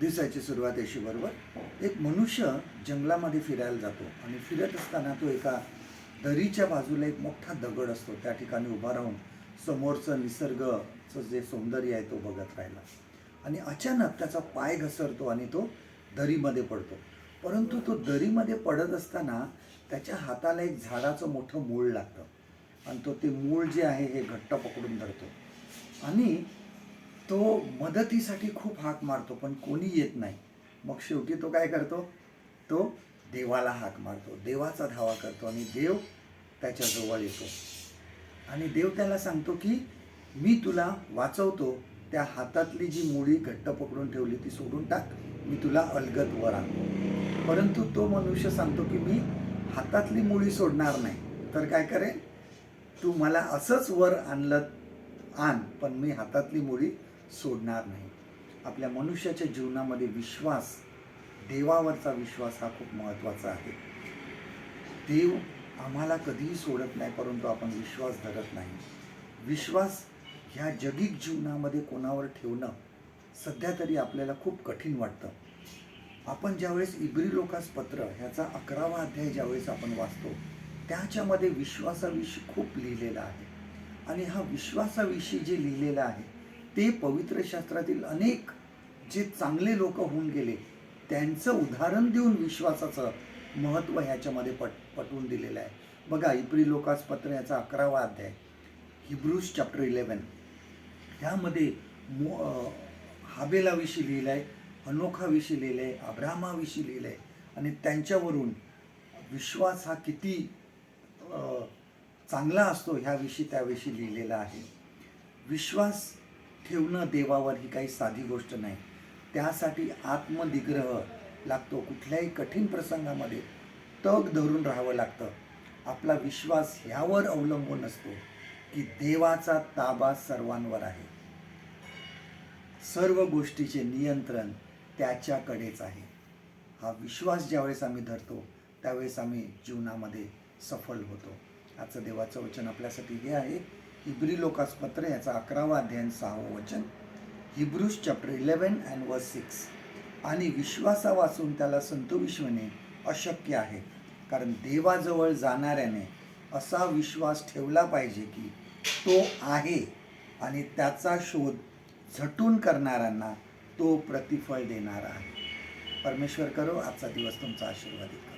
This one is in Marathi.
दिवसाची सुरुवात अशी बरोबर. एक मनुष्य जंगलामध्ये फिरायला जातो आणि फिरत असताना तो एका दरीच्या बाजूला एक मोठा दगड असतो. त्या ठिकाणी उभा राहून समोरचं निसर्गचं जे सौंदर्य आहे तो बघत राहिला. आणि अचानक त्याचा पाय घसरतो आणि तो दरीमध्ये पडतो. परंतु तो दरीमध्ये पडत असताना त्याच्या हाताला एक झाडाचं मोठं मूळ लागतं. आणि तो ते मूळ जे आहे हे घट्ट पकडून धरतो. आणि तो मदतीसाठी खूप हाक मारतो पण कोणी येत नाही. मग शेवटी तो काय करतो? तो देवाला हाक मारतो. देवाचा धावा करतो आणि देव त्याच्याजवळ येतो. आणि देव त्याला सांगतो की मी तुला वाचवतो त्या हातातली जी मुळी घट्ट पकडून ठेवली ती सोडून टाक. मी तुला अलगत वर आणतो. परंतु तो मनुष्य सांगतो की मी हातातली मुळी सोडणार नाही. तर काय करेन? तू मला असंच वर आणलं आण पण मी हातातली मुळी सोडणार नाही. आपल्या मनुष्याच्या जीवनामध्ये विश्वास देवावरचा विश्वास हा खूप महत्त्वाचा आहे. देव आम्हाला कधीही सोडत नाही परंतु आपण विश्वास धरत नाही. विश्वास ह्या जगिक जीवनामध्ये कोणावर ठेवणं सध्या तरी आपल्याला खूप कठीण वाटतं. आपण ज्यावेळेस इब्री लोकास पत्र ह्याचा अकरावा अध्याय ज्यावेळेस आपण वाचतो त्याच्यामध्ये विश्वासाविषयी खूप लिहिलेलं आहे. आणि हा विश्वासाविषयी जे लिहिलेलं आहे ते पवित्र शास्त्रातील अनेक जे चांगले लोक होऊन गेले त्यांचं उदाहरण देऊन विश्वासाचं महत्त्व ह्याच्यामध्ये पट पटवून दिलेलं आहे. बघा इब्री लोकास पत्र याचा अकरावा अध्याय हिब्रूज चॅप्टर इलेवन ह्यामध्ये मो हाबेलाविषयी लिहिलं आहे अनोखाविषयी लिहिलं आहे अब्रामाविषयी लिहिलं आहे आणि त्यांच्यावरून विश्वास हा किती चांगला असतो ह्याविषयी त्याविषयी लिहिलेला आहे. विश्वास ठेवणं देवावर ही काही साधी गोष्ट नाही. त्यासाठी आत्मनिग्रह लागतो. कुठल्याही कठीण प्रसंगामध्ये तग धरून राहावं लागतं. आपला विश्वास ह्यावर अवलंबून असतो की देवाचा ताबा सर्वांवर आहे. सर्व गोष्टीचे नियंत्रण त्याच्याकडेच आहे. हा विश्वास ज्यावेळेस आम्ही धरतो त्यावेळेस आम्ही जीवनामध्ये सफल होतो. आजचं देवाचं वचन आपल्यासाठी हे आहे. हिब्री लोकासपत्र याचा अकरावा अध्ययन सहावं वचन. हिब्रूज चॅप्टर इलेवन अँड व सिक्स आणि विश्वासा वाचून त्याला संतविश्वने अशक्य आहे. कारण देवाजवळ जाणाऱ्याने असा विश्वास ठेवला पाहिजे की तो आहे आणि त्याचा शोध झटून करणाऱ्यांना तो प्रतिफळ देणारा आहे. परमेश्वर करो आजचा दिवस तुमचा आशीर्वादित